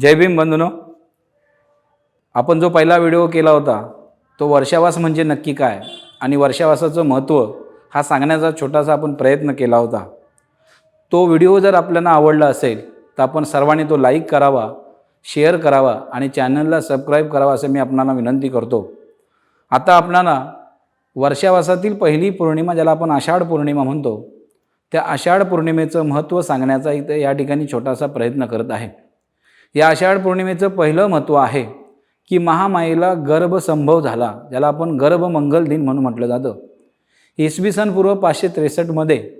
जय भीम बंधूनो. आपण जो पहिला व्हिडिओ केला होता तो वर्षावास म्हणजे नक्की काय? आणि वर्षावासाचं महत्त्व हा सांगण्याचा छोटासा आपण प्रयत्न केला होता. तो व्हिडिओ जर आपल्याला आवडला असेल तर आपण सर्वांनी तो लाईक करावा शेअर करावा आणि चॅनलला सबस्क्राईब करावा असं मी आपणाला विनंती करतो. आता आपणाला वर्षावासातील पहिली पौर्णिमा ज्याला आपण आषाढ पौर्णिमा म्हणतो त्या आषाढ पौर्णिमेचं महत्त्व सांगण्याचा इथं या ठिकाणी छोटासा प्रयत्न करत आहे. या आषाढ पौर्णिमेचं पहिलं महत्त्व आहे की महामाईला गर्भसंभव झाला ज्याला आपण गर्भमंगल दिन म्हणून म्हटलं जातं. इसवी सन पूर्व पाचशे त्रेसष्टमध्ये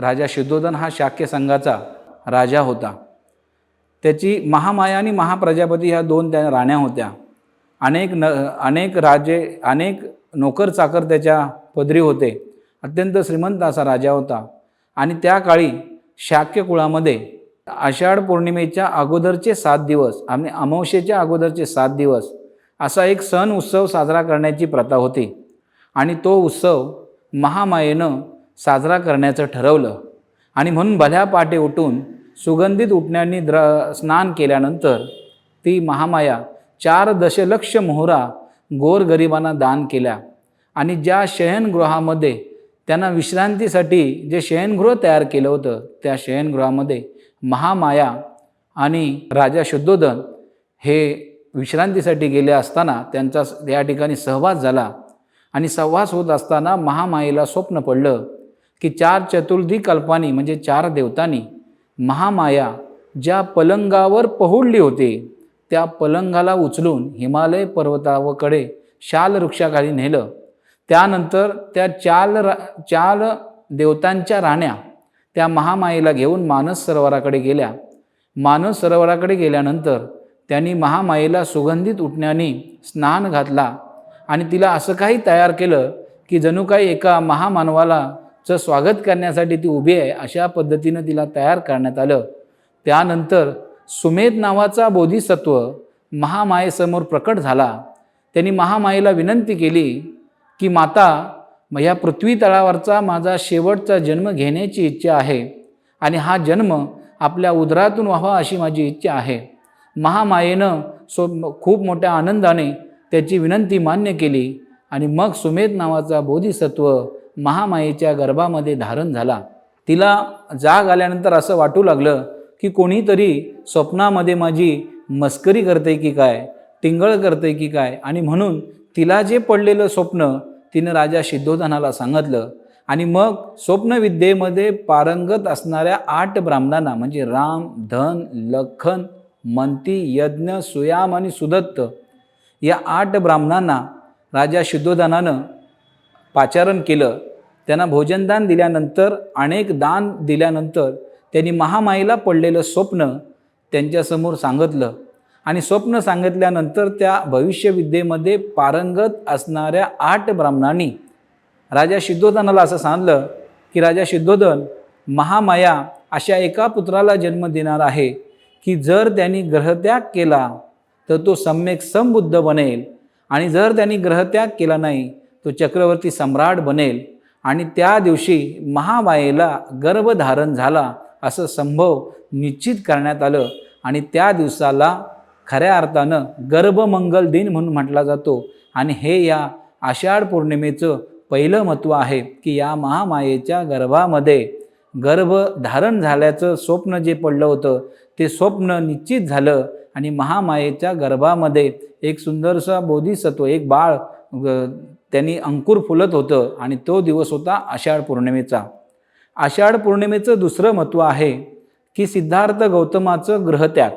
राजा शुद्धोधन हा शाक्य संघाचा राजा होता. त्याची महामाया आणि महाप्रजापती ह्या दोन त्या राण्या होत्या. अनेक न अनेक राजे अनेक नोकर चाकर त्याच्या पदरी होते. अत्यंत श्रीमंत असा राजा होता. आणि त्या काळी शाक्य कुळामध्ये आषाढ पौर्णिमेच्या अगोदरचे सात दिवस आणि अमावशेच्या अगोदरचे सात दिवस असा एक सण उत्सव साजरा करण्याची प्रथा होती. आणि तो उत्सव महामायेनं साजरा करण्याचं ठरवलं. आणि म्हणून भल्या पाटे उठून सुगंधित उठण्यांनी द्र स्नान केल्यानंतर ती महामाया चार दशलक्ष मोहरा गोरगरिबांना दान केल्या. आणि ज्या शयनगृहामध्ये त्यांना विश्रांतीसाठी जे शयनगृह तयार केलं होतं त्या शयनगृहामध्ये महामाया आणि राजा शुद्धोधन हे विश्रांतीसाठी गेले असताना त्यांचा या ठिकाणी सहवास झाला. आणि सहवास होत असताना महामायेला स्वप्न पडलं की चार चतुर्थी कल्पानी म्हणजे चार देवतांनी महामाया ज्या पलंगावर पहुडली होती त्या पलंगाला उचलून हिमालय पर्वतावकडे शाल वृक्षाखाली नेलं. त्यानंतर त्या चाल रा चाल देवतांच्या राण्या त्या महामाईला घेऊन मानस सरोवराकडे गेल्या. मानस सरोवराकडे गेल्यानंतर त्यांनी महामाईला सुगंधित उठण्याने स्नान घातला आणि तिला असं काही तयार केलं की जणू काही एका महामानवाला चं स्वागत करण्यासाठी ती उभी आहे अशा पद्धतीनं तिला तयार करण्यात आलं. त्यानंतर सुमेध नावाचा बोधिसत्व महामायेसमोर प्रकट झाला. त्यांनी महामायेला विनंती केली की माता मग ह्या पृथ्वी तळावरचा माझा शेवटचा जन्म घेण्याची इच्छा आहे. आणि हा जन्म आपल्या उदरातून व्हावा अशी माझी इच्छा आहे. महामायेनं सो खूप मोठ्या आनंदाने त्याची विनंती मान्य केली आणि मग सुमेध नावाचा बोधिसत्व महामायेच्या गर्भामध्ये धारण झाला. तिला जाग आल्यानंतर असं वाटू लागलं की कोणीतरी स्वप्नामध्ये माझी मस्करी करते की काय टिंगळ करते की काय आणि म्हणून तिला जे पडलेलं स्वप्न तिनं राजा सिद्धोधनाला सांगितलं आणि मग स्वप्नविद्येमध्ये पारंगत असणाऱ्या आठ ब्राह्मणांना म्हणजे राम धन लखन मंती यज्ञ सुयाम आणि सुदत्त या आठ ब्राह्मणांना राजा शुद्धोधनानं पाचारण केलं. त्यांना भोजनदान दिल्यानंतर अनेक दान दिल्यानंतर त्यांनी महामाईला पडलेलं स्वप्न त्यांच्यासमोर सांगितलं. आणि स्वप्न सांगितल्यानंतर त्या भविष्यविद्येमध्ये पारंगत असणाऱ्या आठ ब्राह्मणांनी राजा सिद्धोधनाला असं सांगलं की राजा सिद्धोधन महामाया अशा एका पुत्राला जन्म देणार आहे की जर त्यांनी ग्रहत्याग केला तर तो सम्यक समबुद्ध बनेल. आणि जर त्यांनी ग्रहत्याग केला नाही तो चक्रवर्ती सम्राट बनेल. आणि त्या दिवशी महामायेला गर्भधारण झाला असं संभव निश्चित करण्यात आलं. आणि त्या दिवसाला खऱ्या अर्थानं गर्भमंगल दिन म्हणून म्हटला जातो. आणि हे या आषाढ पौर्णिमेचं पहिलं महत्त्व आहे की या महामायेच्या गर्भामध्ये गर्भ धारण झाल्याचं स्वप्न जे पडलं होतं ते स्वप्न निश्चित झालं आणि महामायेच्या गर्भामध्ये एक सुंदरसा बोधिसत्व एक बाळ त्यांनी अंकुर फुलत होतं आणि तो दिवस होता आषाढ पौर्णिमेचा. आषाढ पौर्णिमेचं दुसरं महत्त्व आहे की सिद्धार्थ गौतमाचं ग्रहत्याग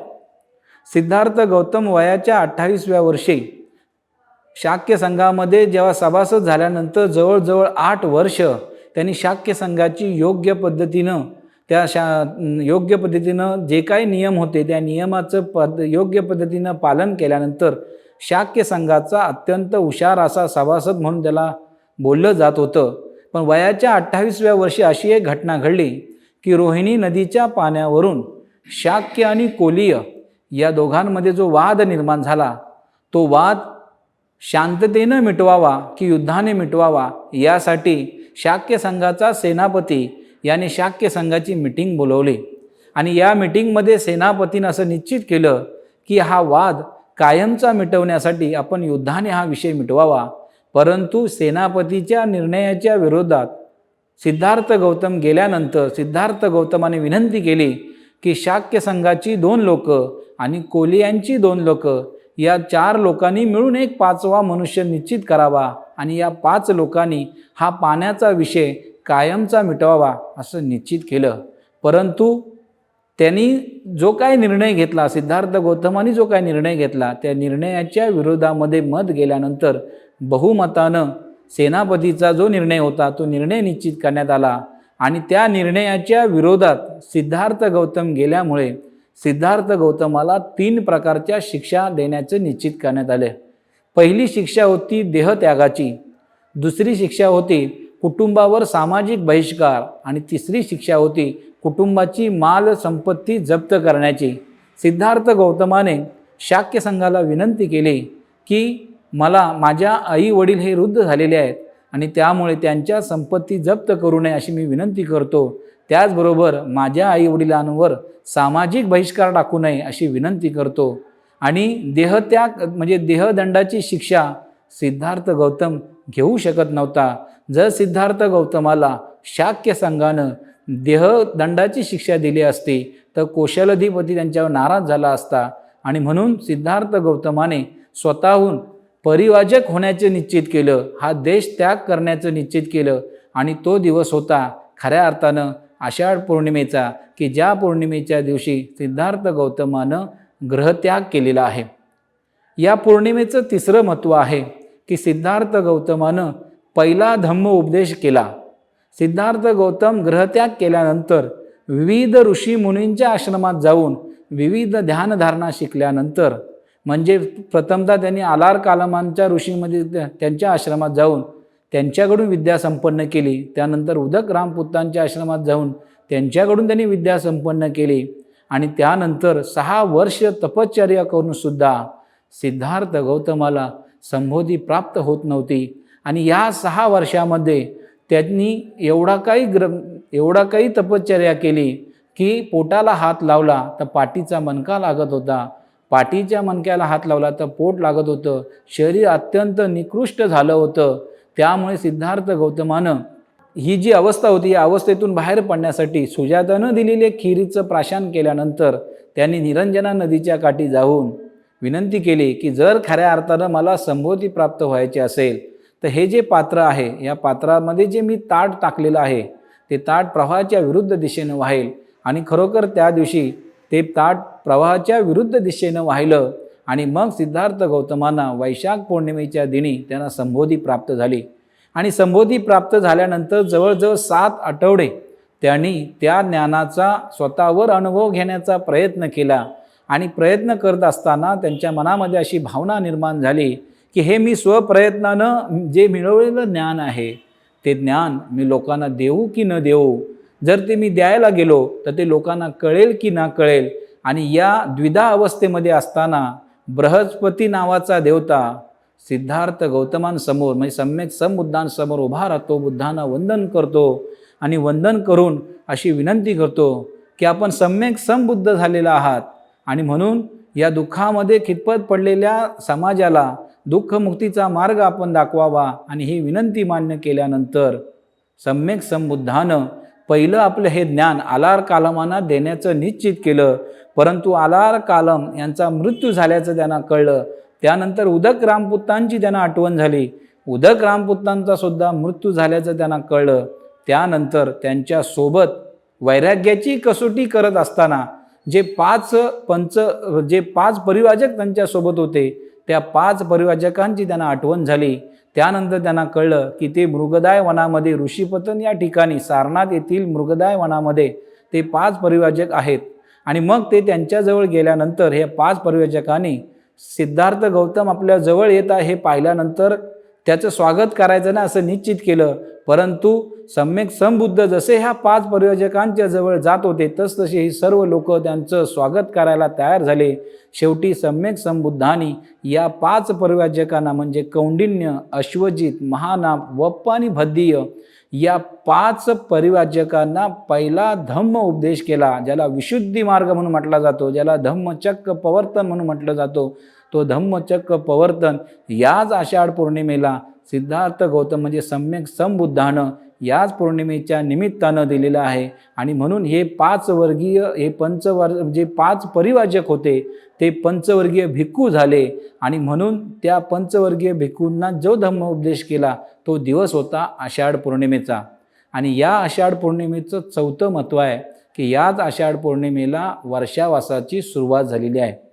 सिद्धार्थ गौतम वयाच्या अठ्ठावीसव्या वर्षी शाक्य संघामध्ये जेव्हा सभासद झाल्यानंतर जवळजवळ आठ वर्ष त्यांनी शाक्य संघाची योग्य पद्धतीनं त्या शा योग्य पद्धतीनं जे काही नियम होते त्या नियमाचं पद योग्य पद्धतीनं पालन केल्यानंतर शाक्य संघाचा अत्यंत हुशार असा सभासद म्हणून त्याला बोललं जात होतं. पण वयाच्या अठ्ठावीसव्या वर्षी अशी एक घटना घडली की रोहिणी नदीच्या पाण्यावरून शाक्य आणि कोलीय या दोघांमध्ये जो वाद निर्माण झाला तो वाद शांततेनं मिटवावा की युद्धाने मिटवावा यासाठी शाक्य संघाचा सेनापती याने शाक्य संघाची मिटिंग बोलवली. आणि या मिटिंगमध्ये सेनापतीनं असं निश्चित केलं की हा वाद कायमचा मिटवण्यासाठी आपण युद्धाने हा विषय मिटवावा. परंतु सेनापतीच्या निर्णयाच्या विरोधात सिद्धार्थ गौतम गेल्यानंतर सिद्धार्थ गौतमाने विनंती केली की शाक्य संघाची दोन लोक आणि कोलियांची दोन लोक या चार लोकांनी मिळून एक पाचवा मनुष्य निश्चित करावा आणि या पाच लोकांनी हा पाण्याचा विषय कायमचा मिटवावा असं निश्चित केलं. परंतु त्यांनी जो काय निर्णय घेतला सिद्धार्थ गौतमाने जो काय निर्णय घेतला त्या निर्णयाच्या विरोधामध्ये मत गेल्यानंतर बहुमतानं सेनापतीचा जो निर्णय होता तो निर्णय निश्चित करण्यात आला. आणि त्या निर्णयाच्या विरोधात सिद्धार्थ गौतम गेल्यामुळे सिद्धार्थ गौतमाला तीन प्रकारच्या शिक्षा देण्याचे निश्चित करण्यात आले. पहिली शिक्षा होती देहत्यागाची दुसरी शिक्षा होती कुटुंबावर सामाजिक बहिष्कार आणि तिसरी शिक्षा होती कुटुंबाची माल संपत्ती जप्त करण्याची. सिद्धार्थ गौतमाने शाक्य संघाला विनंती केली की मला माझ्या आई वडील हे वृद्ध झालेले आहेत आणि त्यामुळे त्यांच्या संपत्ती जप्त करू नये अशी मी विनंती करतो. त्याचबरोबर माझ्या आई वडिलांवर सामाजिक बहिष्कार टाकू नये अशी विनंती करतो. आणि देहत्याग म्हणजे देहदंडाची शिक्षा सिद्धार्थ गौतम घेऊ शकत नव्हता. जर सिद्धार्थ गौतमाला शाक्य संघानं देहदंडाची शिक्षा दिली असती तर कौशलाधिपती त्यांच्यावर नाराज झाला असता. आणि म्हणून सिद्धार्थ गौतमाने स्वतःहून परिवाजक होण्याचे निश्चित केलं. हा देश त्याग करण्याचं निश्चित केलं. आणि तो दिवस होता खऱ्या अर्थानं आषाढ पौर्णिमेचा की ज्या पौर्णिमेच्या दिवशी सिद्धार्थ गौतमानं ग्रहत्याग केलेला आहे. या पौर्णिमेचं तिसरं महत्त्व आहे की सिद्धार्थ गौतमानं पहिला धम्म उपदेश केला. सिद्धार्थ गौतम ग्रहत्याग केल्यानंतर विविध ऋषी मुनींच्या आश्रमात जाऊन विविध ध्यानधारणा शिकल्यानंतर म्हणजे प्रथमतः त्यांनी आलार कालमांच्या ऋषीमध्ये त्या- त्यांच्या आश्रमात जाऊन त्यांच्याकडून विद्या संपन्न केली. त्यानंतर उदक रामपुतांच्या आश्रमात जाऊन त्यांच्याकडून त्यांनी विद्या संपन्न केली. आणि त्यानंतर सहा वर्ष तपश्चर्या करूनसुद्धा सिद्धार्थ गौतमाला संबोधी प्राप्त होत नव्हती. आणि या सहा वर्षामध्ये त्यांनी एवढा काही ग्र एवढा काही तपश्चर्या केली की पोटाला हात लावला तर पाठीचा मणका लागत होता. पाठीच्या मणक्याला हात लावला तर पोट लागत होतं. शरीर अत्यंत निकृष्ट झालं होतं. त्यामुळे सिद्धार्थ गौतमानं ही जी अवस्था होती या अवस्थेतून बाहेर पडण्यासाठी सुजातानं दिलेले खिरीचं प्राशान केल्यानंतर त्यांनी निरंजना नदीच्या काठी जाऊन विनंती केली की जर खऱ्या अर्थानं मला संबोधी प्राप्त व्हायचे असेल तर हे जे पात्र आहे या पात्रामध्ये जे मी ताट टाकलेलं आहे ते ताट प्रवाहाच्या विरुद्ध दिशेनं वाहेल आणि खरोखर त्या दिवशी ते ताट प्रवाहाच्या विरुद्ध दिशेनं वाहिलं आणि मग सिद्धार्थ गौतमांना वैशाख पौर्णिमेच्या दिनी त्यांना संबोधी प्राप्त झाली. आणि संबोधी प्राप्त झाल्यानंतर जवळजवळ सात आठवडे त्यांनी त्या ज्ञानाचा स्वतःवर अनुभव घेण्याचा प्रयत्न केला आणि प्रयत्न करत असताना त्यांच्या मनामध्ये अशी भावना निर्माण झाली की हे मी स्वप्रयत्नानं जे मिळवलेलं ज्ञान आहे ते ज्ञान मी लोकांना देऊ की न देऊ जर ते मी द्यायला गेलो तर ते लोकांना कळेल की ना कळेल आणि या द्विधा अवस्थेमध्ये असताना बृहस्पती नावाचा देवता सिद्धार्थ गौतमांसमोर म्हणजे सम्यक समबुद्धांसमोर उभा राहतो बुद्धांना वंदन करतो आणि वंदन करून अशी विनंती करतो की आपण सम्यक समबुद्ध झालेला आहात. आणि म्हणून या दुःखामध्ये खितपत पडलेल्या समाजाला दुःखमुक्तीचा मार्ग आपण दाखवावा आणि ही विनंती मान्य केल्यानंतर सम्यक संबुद्धानं पहिलं आपलं हे ज्ञान आलार कालमाना देण्याचं निश्चित केलं. परंतु आलार कालम यांचा मृत्यू झाल्याचं त्यांना कळलं. त्यानंतर उदक रामपुत्तांची त्यांना आठवण झाली. उदक रामपुत्तांचा सुद्धा मृत्यू झाल्याचं त्यांना कळलं. त्यानंतर त्यांच्यासोबत वैराग्याची कसोटी करत असताना जे पाच पंच जे पाच परिवाजक त्यांच्यासोबत होते त्या पाच परिवाजकांची त्यांना आठवण झाली. त्यानंतर त्यांना कळलं की ते मृगदाय वनामध्ये ऋषीपतन या ठिकाणी सारनाथ येथील मृगदाय वनामध्ये ते पाच परिवाजक आहेत. आणि मग ते त्यांच्याजवळ गेल्यानंतर हे पाच पर्यवेक्षकांनी सिद्धार्थ गौतम आपल्या जवळ येत आहे हे पाहिल्यानंतर त्याचं स्वागत करायचं ना असं निश्चित केलं. परंतु सम्यक समबुद्ध जसे ह्या पाच परियोजकांच्या जवळ जात होते तसतसे ही सर्व लोक त्यांचं स्वागत करायला तयार झाले. शेवटी सम्यक संबुद्धांनी या पाच परिवाजकांना म्हणजे कौंडिन्य अश्वजित महानाम वप्प आणि भद्दीय या पाच परिवाजकांना पहिला धम्म उपदेश केला ज्याला विशुद्धी मार्ग म्हणून म्हटला जातो ज्याला धम्मचक्क पवर्तन म्हणून म्हटलं जातो. तो धम्मचक्क पवर्तन याच आषाढ पौर्णिमेला सिद्धार्थ गौतम म्हणजे सम्यक संबुद्धानं याच पौर्णिमेच्या निमित्तानं दिलेलं आहे. आणि म्हणून हे पाच वर्गीय हे पंचवर जे पाच परिवाजक होते ते पंचवर्गीय भिक्खू झाले. आणि म्हणून त्या पंचवर्गीय भिक्खूंना जो धम्म उपदेश केला तो दिवस होता आषाढ पौर्णिमेचा. आणि या आषाढ पौर्णिमेचं चौथं महत्त्व आहे की याच आषाढ पौर्णिमेला वर्षावासाची सुरुवात झालेली आहे.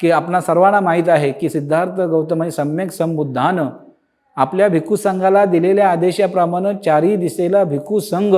की आपणा सर्वांना माहीत आहे की सिद्धार्थ गौतम आणि सम्यक संबुद्धानं आपल्या भिक्खू संघाला दिलेल्या आदेशाप्रमाणे चारही दिशेला भिक्खू संघ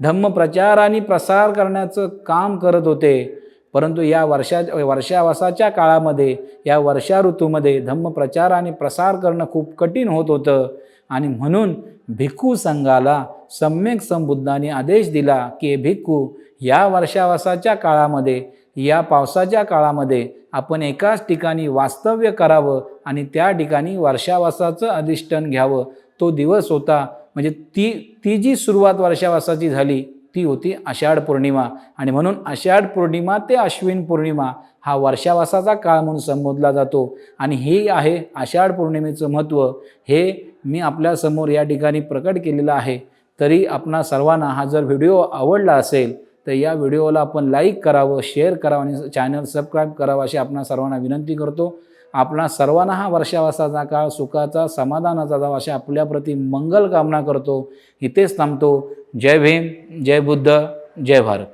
धम्म प्रचार आणि प्रसार करण्याचं काम करत होते. परंतु या वर्षा वर्षावासाच्या काळामध्ये या वर्षा ऋतूमध्ये धम्म प्रचार आणि प्रसार करणं खूप कठीण होत होतं. आणि म्हणून भिक्खू संघाला सम्यक संबुद्धाने आदेश दिला की भिक्खू या वर्षावासाच्या काळामध्ये या पावसाच्या काळामध्ये आपण एकाच ठिकाणी वास्तव्य करावं आणि त्या ठिकाणी वर्षावासाचं अधिष्ठान घ्यावं. तो दिवस होता म्हणजे ती ती जी सुरुवात वर्षावासाची झाली ती होती आषाढ पौर्णिमा. आणि म्हणून आषाढ पौर्णिमा ते अश्विन पौर्णिमा हा वर्षावासाचा काळ म्हणून संबोधला जातो. आणि हे आहे आषाढ पौर्णिमेचं महत्त्व. हे मी आपल्यासमोर या ठिकाणी प्रकट केलेलं आहे. तरी आपणा सर्वांना हा जर व्हिडिओ आवडला असेल तर या व्हिडिओला आपण लाईक करावं शेअर करावं आणि चॅनल सबस्क्राईब करावं अशी आपणा सर्वांना विनंती करतो. आपणा सर्वांना हा वर्षावासाचा काळ सुखाचा समाधानाचा जावा अशा आपल्याप्रती मंगल कामना करतो. इथेच थांबतो. जय भीम जय बुद्ध जय भारत.